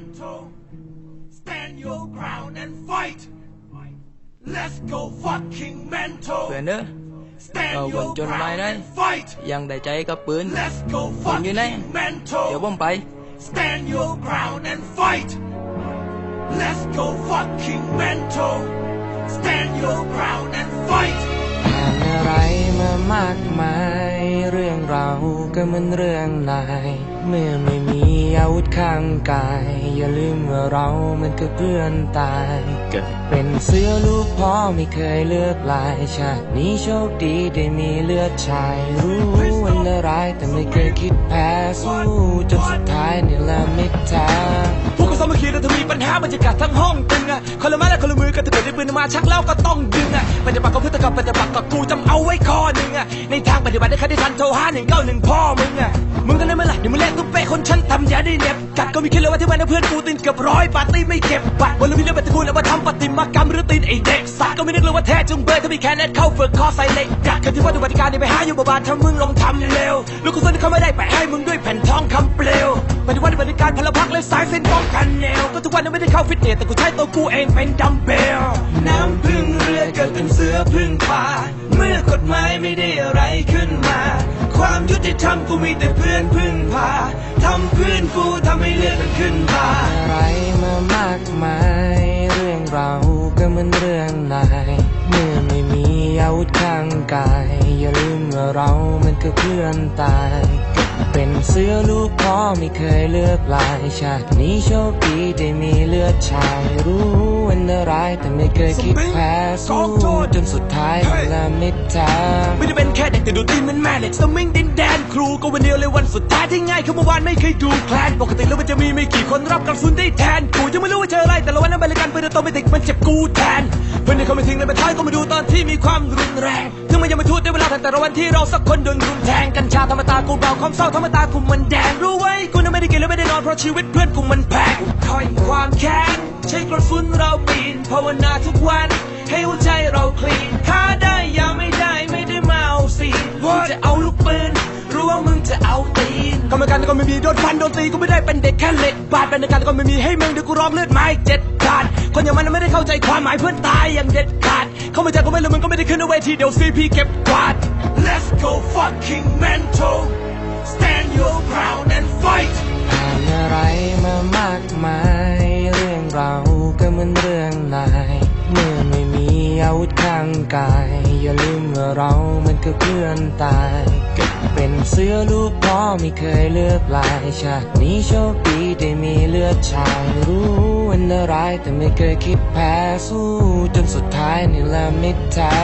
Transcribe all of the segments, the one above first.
mental. Stand your ground and fight. Let's go fucking mental. เพื่อนเด้อ Stand Ờ, your quần chôn ground mai đấy. and fight. ยังได้ใจกับปืน Let's go Quần như này. fucking mental. เดี๋ยวผมไป Stand your ground and fight. Let's go fucking mental. Stand your ground and fight. ผ่านอะไรมามากมาย เรื่องเราก็เหมือนเรื่องนาย เมื่อไม่มี อาวุธข้างกาย อย่าลืมว่าเรามันก็เพื่อนตาย เกิดเป็นเสือลูกพ่อไม่เคยเลือกลายชาตินี้โชคดีได้มีเลือดชาย รู้วันละร้ายแต่ไม่เคยคิดแพ้สู้จนสุดท้ายนี่แหละมิตรแท้าบรรยากาศทั้งห้องตึงอะคนละไม้และคนละมือก็ถ้าเกิดได้ปืนมาชักแล้วก็ต้องดึงอะปฏิบัติกับพฤติกรรมปฏิบัติกับกูจำเอาไว้ข้อหนึ่งอะในทางปฏิบัติได้ใครได้ทันโทรห้าหนึ่งเก้าหนึ่งพ่อมึงอะมึงก็ได้ไหมล่ะเดี๋ยวมึงแลกตุ๊กเป้คนฉันทำยาได้เน็บกัดก็มีคิดเลยว่าที่วันเพื่อนกูตีนเกือบร้อยปาร์ตี้ไม่เก็บบัตรวันละมีเรื่องปฏิกูลแล้วมาทำปฏิมากรรมหรือตีนไอเด็กสัตว์ก็ไม่นึกเลยว่าแท้จุงเบยถ้ามีแค่เนั้นเข้าฝึกคอใส่เหล็กกัดกันที่วัดปฏิการนี่ไปหาอยู่บาบานถ้ามึงลงทำเร็วลูกกูคนที่เขาไม่ได้แปะให้มึงด้วยแผ่นทองคำเปลว ปฏิวัติปฏิการพลพักและสายเส้นป้องกันแนว ก็ทุกวันนั้นไม่ได้เข้าฟิตเนส แต่กูใช้ตัวกูเองเป็นดัมเบล น้ำพึ่งเรือเกิดเป็นเสือพึ่งป่า เมื่อกฎหมายไม่ได้อะไรขึ้นมา ความยุติธรรมกูมีแต่เพื่อนพึ่งพาทำเพื่อนกูทำให้เลือดมันขึ้นมาอะไรมามากมายเรื่องเราก็เหมือนเรื่องนายเมื่อไม่มีอาวุธข้างกาย อย่าลืมว่าเรามันก็เพื่อนตาย เป็นเสือลูกพ่อไม่เคยเลือกลายชาตินี้โชคดีได้มีเลือดชายรู้วันละร้ายแต่ไม่เคยคิดแพ้สู้จนสุดท้ายนี่แหละมิตรแท้ไม่ได้เป็นแค่เด็กแต่ดูตีนมันแม่เหล็กสมิงดินแดนครูก็วันเดียวเลยวันสุดท้ายที่ง่ายคือเมื่อวานไม่เคยดูแคลนปกติแล้วมันจะมีไม่กี่คนรับกระสุนได้แทน กูยังไม่รู้ว่าเจออะไรแต่ละวันนั้นบริการเพื่อนโตไม่ติดมันเจ็บกูแทนเพื่อนที่เขาไม่ทิ้งเลยไปท้ายก็มาดูตอนที่มีความรุนแรงถึงมันยังไม่ทูดได้เวลาแต่ละวันที่เราสักคนโดนรุมแทงกัญชาธรรมตากูเบาความเศร้าธรรมตากูมันแดงรู้ไว้กูนั้นไม่ได้กินและไม่ได้นอนเพราะชีวิตเพื่อนกูมันแพงคอยความแค้นใช้กระสุนเราปีนภาวนาทุกวัน ให้หัวใจเราคลีนถ้าได้อย่าไม่ ตีนกรรมการก็ไม่มีโดนฟันโดนตีก็ไม่ได้เป็นเด็กแค่เหล็กบาดเป็นการก็ไม่มีให้มึงเดี๋ยวกูร้องเลือดไม้เจ็ดขาดคนอย่างมันไม่ได้เข้าใจความหมายเพื่อนตายอย่างเด็ดขาด เขาไม่ใจก็ไม่เลยมึงก็ไม่ได้ขึ้นเอาเวทีเดี๋ยวซีพีเก็บกวาด Let's go fucking mental. Stand your ground and fight. ผ่านอะไรมามากมายเรื่องเราก็เหมือนเรื่องนายเมื่อ กาย อย่าลืมว่าเรามันก็เพื่อนตายเป็นเสื้อลูกพ่อไม่เคยเลือกลายชาตินี้โชคดีได้มีเลือดชายรู้ วันละร้ายแต่ไม่เคยคิดแพ้สู้จนสุดท้ายนี่แหละมิตรแท้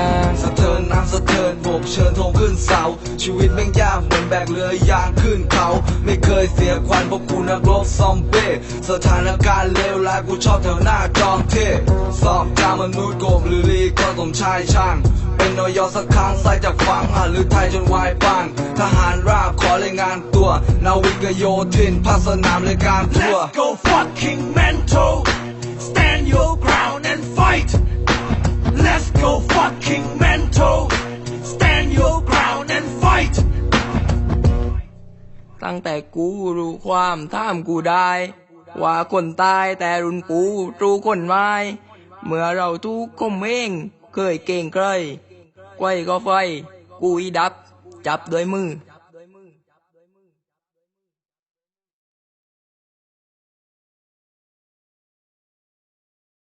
สะเทินน้ำสะเทินบกเชิญธงขึ้นเสา ชีวิตแม่งยากเหมือนแบกเรือยางขึ้นเขา ไม่เคยเสียควันเพราะกูนักรบซอมเบ้สถานการณ์เลวร้ายกูชอบแถวหน้าจอมเทสอบจามนุษย์โกบหรือลีก็สมชายช่างเป็นนอยอสักครั้งใส่จากฝั่งหาหรือไทยจนวายปานทหารราบขอรายงานตัว นาวิกโยธินภาคสนามเลยการทั่ว Let's go fucking mental. Right. Let's go fucking mental. Stand your ground and fight. ตั้งแต่กูรู้ความท่ามกูได้ ว่าคนตายแต่รุ่นปูรู้คนไม้เมื่อเราทุกข์ก็เม่งเคยเก่งใครไกวก็ไฟกูอีดับ จับด้วยมือ